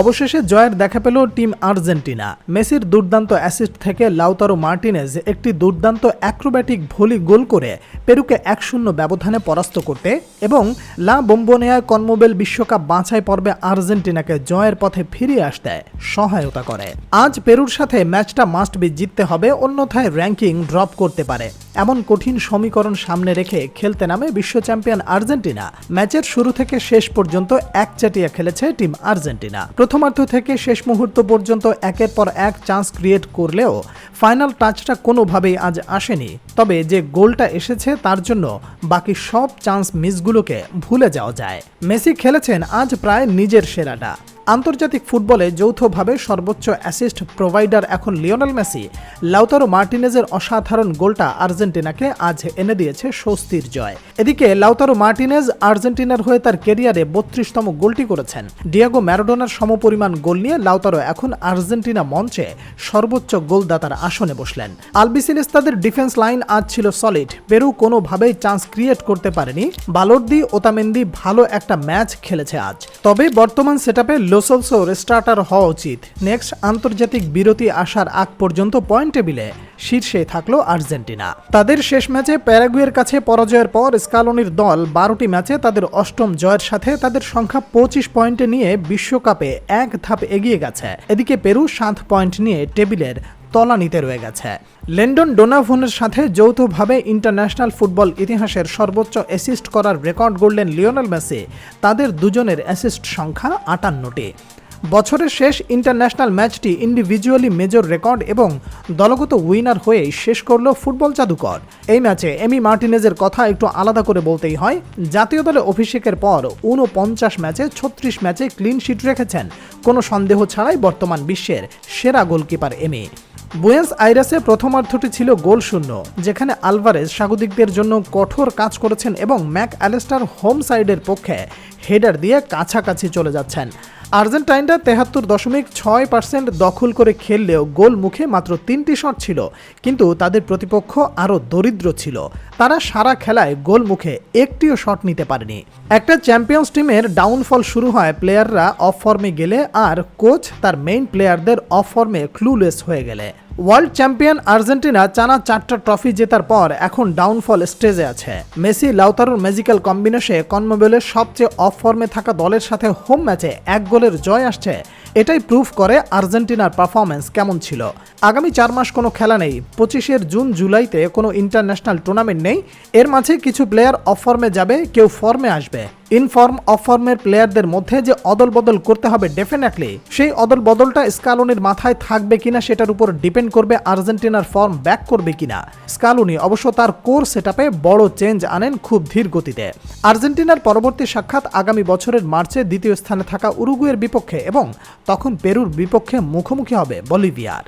অবশেষে জয়ের দেখা পেল টিম আর্জেন্টিনা। মেসির দুর্দান্ত অ্যাসিস্ট থেকে লাউতারো মার্টিনেজ একটি দুর্দান্ত অ্যাক্রোব্যাটিক ভলি গোল করে পেরুকে এক শূন্য ব্যবধানে পরাস্ত করতে এবং লা বোম্বোনেয়া কনমোবেল বিশ্বকাপ বাছাই পর্বে আর্জেন্টিনাকে জয়ের পথে ফিরিয়ে আসতে সহায়তা করে। আজ পেরুর সাথে ম্যাচটা মাস্ট বি জিততে হবে, অন্যথায় র্যাঙ্কিং ড্রপ করতে পারে। এমন কঠিন সমীকরণ সামনে রেখে খেলতে নামে বিশ্ব চ্যাম্পিয়ন আর্জেন্টিনা। ম্যাচের শুরু থেকে শেষ পর্যন্ত একচাটিয়া খেলেছে টিম আর্জেন্টিনা। প্রথমার্ধ থেকে শেষ মুহূর্ত পর্যন্ত একের পর এক চান্স ক্রিয়েট করলেও ফাইনাল টাচটা কোনোভাবেই আজ আসেনি। তবে যে গোলটা এসেছে তার জন্য বাকি সব চান্স মিসগুলোকে ভুলে যাওয়া যায়। মেসি খেলেছেন আজ প্রায় নিজের সেরাটা। আন্তর্জাতিক ফুটবলে যৌথভাবে সর্বোচ্চ অ্যাসিস্ট প্রোভাইডার এখন লিওনেল মেসি। লাউতারো মার্টিনেজের অসাধারণ গোলটা আর্জেন্টিনাকে আজ এনে দিয়েছে স্বস্তির জয়। এদিকে লাউতারো মার্টিনেজ আর্জেন্টিনার হয়ে তার কেরিয়ারে বত্রিশতম গোলটি করেছেন। ডিয়াগো ম্যারাডোনার সমপরিমাণ গোল নিয়ে লাউতারো এখন আর্জেন্টিনা মঞ্চে সর্বোচ্চ গোলদাতার আসনে বসলেন। আলবিসিলেস্তাদের ডিফেন্স লাইন আজ ছিল সলিড। পেরু কোনোভাবেই চান্স ক্রিয়েট করতে পারেনি। বালোর্দি ওতামেন্দি ভালো একটা ম্যাচ খেলেছে আজ। তবে বর্তমান সেটআপে লোসলসো স্টার্টার হওয়া উচিত। নেক্সট, আন্তর্জাতিক বিরতি আসার আগ পর্যন্ত পয়েন্ট টেবিলে শীর্ষে থাকল আর্জেন্টিনা। তাদের শেষ ম্যাচে প্যারাগুয়ের কাছে পরাজয়ের পর স্কালনির দল বারোটি ম্যাচে তাদের অষ্টম জয়ের সাথে তাদের সংখ্যা পঁচিশ পয়েন্টে নিয়ে বিশ্বকাপে এক ধাপ এগিয়ে গেছে। এদিকে পেরু সাত পয়েন্ট নিয়ে টেবিলের তলানিতে রয়ে গেছে। লেন্ডন ডোনাভনের সাথে যৌথভাবে ইন্টারন্যাশনাল ফুটবল ইতিহাসের সর্বোচ্চ অ্যাসিস্ট করার রেকর্ড গড়লেন লিওনেল মেসি। তাদের দুজনের অ্যাসিস্ট সংখ্যা আটান্নটি। বছরের শেষ ইন্টারন্যাশনাল ম্যাচটি ইন্ডিভিজুয়ালি মেজর রেকর্ড এবং দলগত উইনার হয়েই শেষ করল ফুটবল জাদুকর। এই ম্যাচে এমি মার্টিনেজের কথা একটু আলাদা করে বলতেই হয়। জাতীয় দলে অভিষেকের পর ঊনপঞ্চাশ ম্যাচে ছত্রিশ ম্যাচে ক্লিন শিট রেখেছেন। কোনো সন্দেহ ছাড়াই বর্তমান বিশ্বের সেরা গোলকিপার এমি। বুয়েন্স আইরাসে প্রথমার্ধটি ছিল গোল শূন্য, যেখানে আলভারেজ স্বাগতিকদের জন্য কঠোর কাজ করেছেন এবং ম্যাক অ্যালেস্টার হোম সাইডের পক্ষে হেডার দিয়ে কাছাকাছি চলে যাচ্ছেন। আর্জেন্টাইনরা তেহাত্তর দশমিক ছয় পার্সেন্ট দখল করে খেললেও গোল মুখে মাত্র তিনটি শট ছিল, কিন্তু তাদের প্রতিপক্ষ আরও দরিদ্র ছিল। তারা সারা খেলায় গোল মুখে একটিও শট নিতে পারেনি। একটা চ্যাম্পিয়ন্স টিমের ডাউনফল শুরু হয় প্লেয়াররা অফ ফর্মে গেলে আর কোচ তার মেইন প্লেয়ারদের অফ ফর্মে ক্লুলেস হয়ে গেলে। ওয়ার্ল্ড চ্যাম্পিয়ন আর্জেন্টিনা চানা চারটা ট্রফি জেতার পর এখন ডাউনফল স্টেজে আছে। মেসি, লাউতারোর ম্যাজিক্যাল কম্বিনেশনে কনমোবেলের সবচেয়ে অফ ফর্মে থাকা দলের সাথে হোম ম্যাচে এক গোলের জয় আসছে এটাই প্রুফ করে আর্জেন্টিনার পারফরমেন্স কেমন ছিল। আগামী চার মাস কোনো খেলা নেই পঁচিশের জুন জুলাইতে কোনো ইন্টারন্যাশনাল টুর্নামেন্ট নেই, এর মাঝে কিছু প্লেয়ার অফ ফর্মে যাবে, কেউ ফর্মে আসবে। ইনফর্ম অফ ফর্মের প্লেয়ারদের মধ্যে যে অদল বদল করতে হবে ডেফিনেটলি সেই অদল বদলটা স্কালোনির মাথায় থাকবে কিনা সেটার উপর ডিপেন্ড করবে আর্জেন্টিনার ফর্ম ব্যাক করবে কিনা। স্কালোনি অবশ্য তার কোর সেটআপে বড় চেঞ্জ আনেন খুব ধীর গতিতে। আর্জেন্টিনার পরবর্তী সাক্ষাৎ আগামী বছরের মার্চে দ্বিতীয় স্থানে থাকা উরুগুয়ের বিপক্ষে এবং তখন পেরুর বিপক্ষে মুখোমুখি হবে বলিভিয়ার।